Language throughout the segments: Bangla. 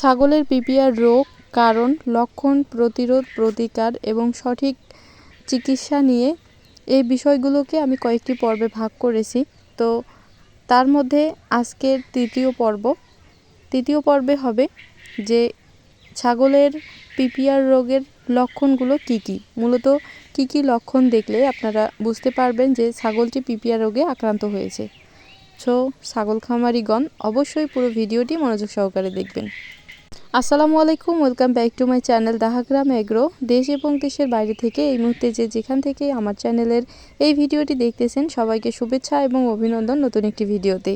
ছাগলের পিপিআর রোগ কারণ, লক্ষণ প্রতিরোধ প্রতিকার এবং সঠিক চিকিৎসা নিয়ে এই বিষয়গুলোকে আমি কয়েকটি পর্বে ভাগ করেছি। তো তার মধ্যে আজকের তৃতীয় পর্ব। তৃতীয় পর্বে হবে যে ছাগলের পিপিআর রোগের লক্ষণগুলো কি কি? মূলত কি কি লক্ষণ দেখলে আপনারা বুঝতে পারবেন যে ছাগলটি পিপিআর রোগে আক্রান্ত হয়েছে। সো ছাগল খামারিগণ, অবশ্যই পুরো ভিডিওটি মনোযোগ সহকারে দেখবেন। আসসালামু আলাইকুম, welcome back to my channel Dahagram agro. দেশ এবং দেশের বাইরে থেকে এই মুহূর্তে যে যেখান থেকে আমার চ্যানেলের এই ভিডিওটি দেখতেছেন, সবাইকে শুভেচ্ছা এবং অভিনন্দন নতুন একটি ভিডিওতে।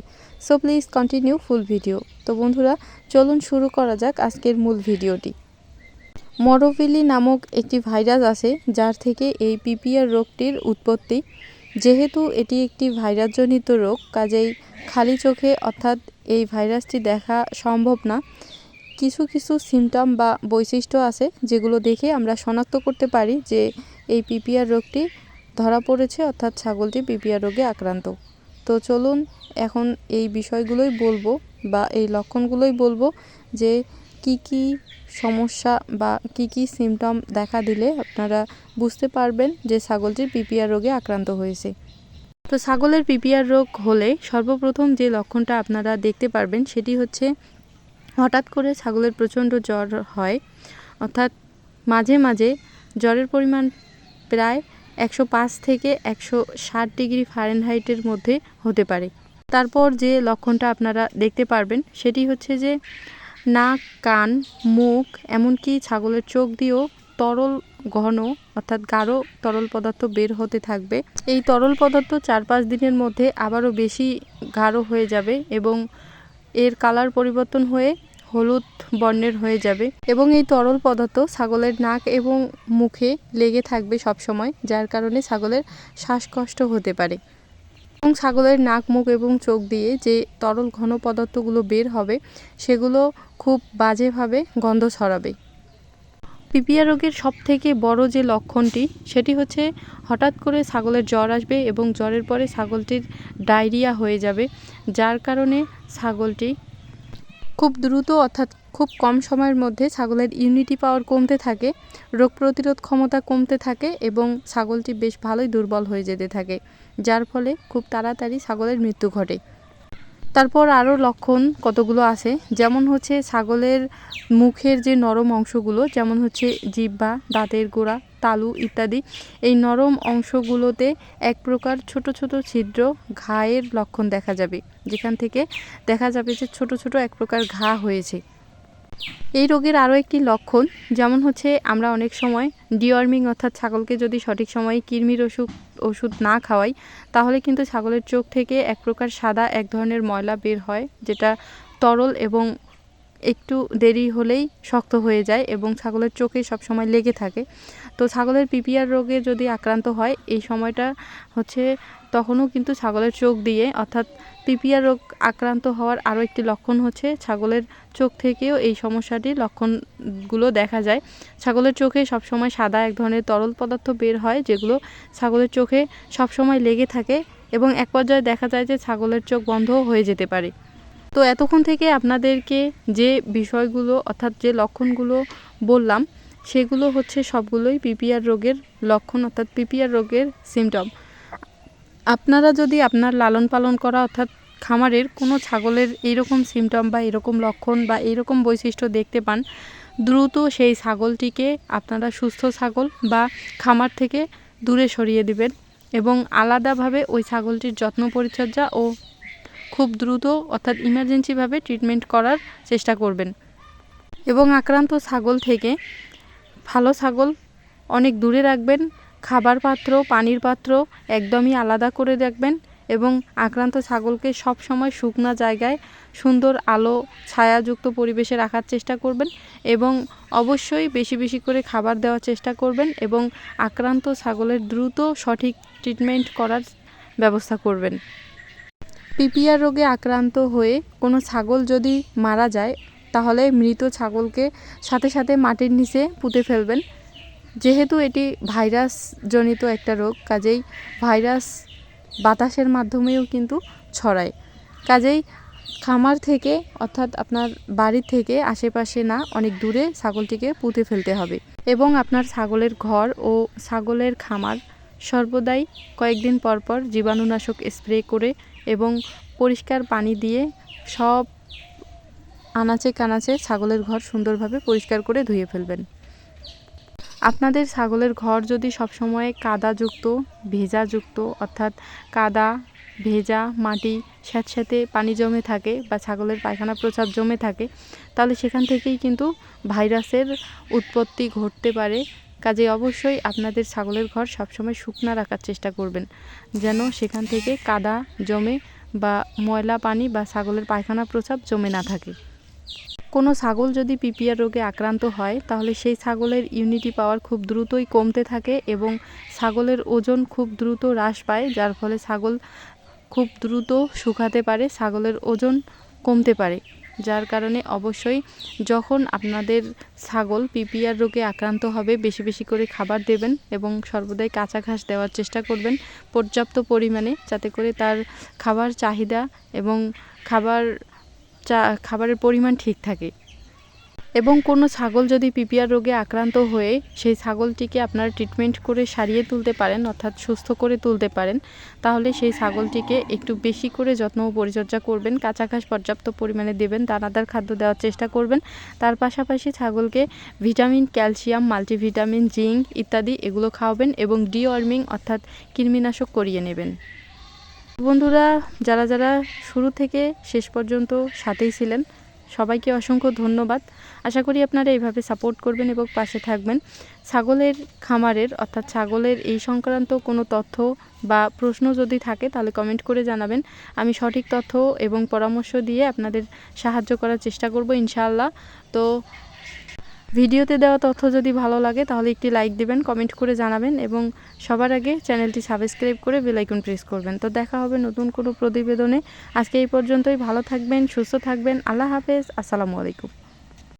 So please continue full video তো বন্ধুরা, চলুন শুরু করা যাক আজকের মূল ভিডিওটি। মরোভিলি নামক একটি ভাইরাস আছে, যার থেকে এই পিপিআর রোগটির উৎপত্তি। যেহেতু এটি একটি ভাইরাসজনিত রোগ, কাজেই খালি চোখে অর্থাৎ এই ভাইরাসটি দেখা সম্ভব না কিছু কিছু সিমটম বা বৈশিষ্ট্য আছে যেগুলো দেখে আমরা শনাক্ত করতে পারি যে এই পিপিআর রোগটি ধরা পড়েছে অর্থাৎ ছাগলটি পিপিআর রোগে আক্রান্ত। তো চলুন এখন এই বিষয়গুলোই বলব বা এই লক্ষণগুলোই বলব যে কি কি সমস্যা বা কি কি সিমটম দেখা দিলে আপনারা বুঝতে পারবেন যে ছাগলটির পিপিআর রোগে আক্রান্ত হয়েছে। তো ছাগলের পিপিআর রোগ হলে সর্বপ্রথম যে লক্ষণটা আপনারা দেখতে পারবেন সেটি হচ্ছে হঠাৎ করে ছাগলের প্রচণ্ড জ্বর হয়, অর্থাৎ মাঝে মাঝে জ্বরের পরিমাণ প্রায় একশো পাঁচ থেকে একশো ষাট ডিগ্রি ফারেনহাইটের মধ্যে হতে পারে। তারপর যে লক্ষণটা আপনারা দেখতে পারবেন সেটি হচ্ছে যে নাক, কান, মুখ, এমনকি ছাগলের চোখ দিয়েও তরল ঘন, অর্থাৎ গাঢ় তরল পদার্থ বের হতে থাকবে। এই তরল পদার্থ চার পাঁচ দিনের মধ্যে আবারও বেশি গাঢ় হয়ে যাবে এবং এর কালার পরিবর্তন হয়ে হলুদ বর্ণের হয়ে যাবে এবং এই তরল পদার্থ ছাগলের নাক এবং মুখে লেগে থাকবে সবসময়, যার কারণে ছাগলের শ্বাসকষ্ট হতে পারে। এবং ছাগলের নাক, মুখ এবং চোখ দিয়ে যে তরল ঘন পদার্থগুলো বের হবে, সেগুলো খুব বাজেভাবে গন্ধ ছড়াবে। পিপিআর রোগের সব থেকে বড় যে লক্ষণটি, সেটি হচ্ছে হঠাৎ করে ছাগলের জ্বর আসবে এবং জ্বরের পরে ছাগলটির ডায়রিয়া হয়ে যাবে, যার কারণে ছাগলটি খুব দ্রুত অর্থাৎ খুব কম সময়ের মধ্যে ছাগলের ইউনিটি পাওয়ার কমতে থাকে, রোগ প্রতিরোধ ক্ষমতা কমতে থাকে এবং ছাগলটি বেশ ভালোই দুর্বল হয়ে যেতে থাকে, যার ফলে খুব তাড়াতাড়ি ছাগলের মৃত্যু ঘটে। তারপর আরও লক্ষণ কতগুলো আছে? যেমন হচ্ছে ছাগলের মুখের যে নরম অংশগুলো, যেমন হচ্ছে জিব্বা দাঁতের গোড়া, তালু ইত্যাদি, এই নরম অংশগুলোতে এক প্রকার ছোট ছোট ছিদ্র ঘায়ের লক্ষণ দেখা যাবে। যেখান থেকে দেখা যাবে যে ছোট ছোট এক প্রকার ঘা হয়েছে। এই রোগের আরও একটি লক্ষণ, যেমন হচ্ছে আমরা অনেক সময় ডিওয়ার্মিং অর্থাৎ ছাগলকে যদি সঠিক সময়ে কৃমির ওষুধ ওষুধ না খাওয়াই, তাহলে কিন্তু ছাগলের চোখ থেকে এক প্রকার সাদা এক ধরনের ময়লা বের হয়, যেটা তরল এবং একটু দেরি হলেই শক্ত হয়ে যায় এবং ছাগলের চোখে সবসময় লেগে থাকে। তো ছাগলের পিপিআর রোগে যদি আক্রান্ত হয়, এই সময়টা হচ্ছে তখনও কিন্তু ছাগলের চোখ দিয়ে, অর্থাৎ পিপিআর রোগ আক্রান্ত হওয়ার আরও একটি লক্ষণ হচ্ছে ছাগলের চোখ থেকেও এই সমস্যাটির লক্ষণগুলো দেখা যায়। ছাগলের চোখে সবসময় সাদা এক ধরনের তরল পদার্থ বের হয়, যেগুলো ছাগলের চোখে সবসময় লেগে থাকে এবং এক পর্যায়ে দেখা যায় যে ছাগলের চোখ বন্ধও হয়ে যেতে পারে। তো এতক্ষণ থেকে আপনাদেরকে যে বিষয়গুলো, অর্থাৎ যে লক্ষণগুলো বললাম, সেগুলো হচ্ছে সবগুলোই পিপিআর রোগের লক্ষণ, অর্থাৎ পিপিআর রোগের সিমটম আপনারা যদি আপনার লালন পালন করা, অর্থাৎ খামারের কোনো ছাগলের এইরকম সিমটম বা এরকম লক্ষণ বা এইরকম বৈশিষ্ট্য দেখতে পান, দ্রুত সেই ছাগলটিকে আপনারা সুস্থ ছাগল বা খামার থেকে দূরে সরিয়ে দিবেন এবং আলাদাভাবে ওই ছাগলটির যত্ন পরিচর্যা ও খুব দ্রুত, অর্থাৎ ইমার্জেন্সিভাবে ট্রিটমেন্ট করার চেষ্টা করবেন। এবং আক্রান্ত ছাগল থেকে ভালো ছাগল অনেক দূরে রাখবেন, খাবার পাত্র, পানির পাত্র একদমই আলাদা করে রাখবেন এবং আক্রান্ত ছাগলকে সব সময় শুকনো জায়গায় সুন্দর আলো, ছায়াযুক্ত পরিবেশে রাখার চেষ্টা করবেন এবং অবশ্যই বেশি বেশি করে খাবার দেওয়ার চেষ্টা করবেন এবং আক্রান্ত ছাগলের দ্রুত সঠিক ট্রিটমেন্ট করার ব্যবস্থা করবেন। পিপিআর রোগে আক্রান্ত হয়ে কোনো ছাগল যদি মারা যায়, তাহলে মৃত ছাগলকে সাথে সাথে মাটির নিচে পুঁতে ফেলবেন। যেহেতু এটি ভাইরাস জনিত একটা রোগ, কাজেই ভাইরাস বাতাসের মাধ্যমেও কিন্তু ছড়ায়। কাজেই খামার থেকে, অর্থাৎ আপনার বাড়ি থেকে আশেপাশে না, অনেক দূরে ছাগলটিকে পুঁতে ফেলতে হবে এবং আপনার ছাগলের ঘর ও ছাগলের খামার সর্বদাই কয়েকদিন পর পর জীবাণুনাশক স্প্রে করে এবং পরিষ্কার পানি দিয়ে সব আনাচে কানাচে ছাগলের ঘর সুন্দরভাবে পরিষ্কার করে ধুয়ে ফেলবেন। আপনাদের ছাগলের ঘর যদি সবসময় কাদাযুক্ত, ভেজাযুক্ত, অর্থাৎ কাদা, ভেজা মাটি স্যাঁতস্যাঁতে পানি জমে থাকে বা ছাগলের পায়খানা প্রচার জমে থাকে, তাহলে সেখান থেকেই কিন্তু ভাইরাসের উৎপত্তি ঘটতে পারে কাজে অবশ্যই আপনাদের ছাগলের ঘর সবসময় শুকনা রাখার চেষ্টা করবেন। যেন সেখান থেকে কাদা জমে বা ময়লা পানি বা ছাগলের পায়খানা প্রস্রাব জমে না থাকে। কোনো ছাগল যদি পিপিআর রোগে আক্রান্ত হয়, তাহলে সেই ছাগলের ইউনিটি পাওয়ার খুব দ্রুতই কমতে থাকে এবং ছাগলের ওজন খুব দ্রুত হ্রাস পায়, যার ফলে ছাগল খুব দ্রুত শুকাতে পারে, ছাগলের ওজন কমতে পারে। যার কারণে অবশ্যই যখন আপনাদের ছাগল, পিপিআর রোগে আক্রান্ত হবে, বেশি বেশি করে খাবার দেবেন এবং সর্বদাই কাঁচা ঘাস দেওয়ার চেষ্টা করবেন পর্যাপ্ত পরিমাণে যাতে করে তার খাবার চাহিদা এবং খাবার চা, খাবারের পরিমাণ ঠিক থাকে। এবং কোনো ছাগল যদি পিপিআর রোগে আক্রান্ত হয়ে সেই ছাগলটিকে আপনারা ট্রিটমেন্ট করে সারিয়ে তুলতে পারেন, অর্থাৎ সুস্থ করে তুলতে পারেন, তাহলে সেই ছাগলটিকে একটু বেশি করে যত্ন ও পরিচর্যা করবেন কাঁচা ঘাস পর্যাপ্ত পরিমাণে দেবেন, দানাদার খাদ্য দেওয়ার চেষ্টা করবেন। তার পাশাপাশি ছাগলকে ভিটামিন, ক্যালসিয়াম, মাল্টিভিটামিন, জিঙ্ক ইত্যাদি এগুলো খাওয়াবেন এবং ডিওয়ার্মিং অর্থাৎ কৃমিনাশক করিয়ে নেবেন। বন্ধুরা, যারা যারা শুরু থেকে শেষ পর্যন্ত সাথেই ছিলেন সবাইকে অসংখ্য ধন্যবাদ। আশা করি আপনারা এইভাবে সাপোর্ট করবেন এবং পাশে থাকবেন। ছাগলের খামারের অর্থাৎ ছাগলের এই সংক্রান্ত কোনো তথ্য বা প্রশ্ন যদি থাকে, তাহলে কমেন্ট করে জানাবেন। আমি সঠিক তথ্য এবং পরামর্শ দিয়ে আপনাদের সাহায্য করার চেষ্টা করব ইনশাআল্লাহ। তো ভিডিওতে দেওয়া তথ্য যদি ভালো লাগে, তাহলে একটি লাইক দেবেন কমেন্ট করে জানাবেন এবং সবার আগে চ্যানেলটি সাবস্ক্রাইব করে বেলাইকন প্রেস করবেন। তো দেখা হবে নতুন কোনো প্রতিবেদনে। আজকে এই পর্যন্তই। ভালো থাকবেন, সুস্থ থাকবেন। আল্লাহ হাফেজ। আসসালামু আলাইকুম।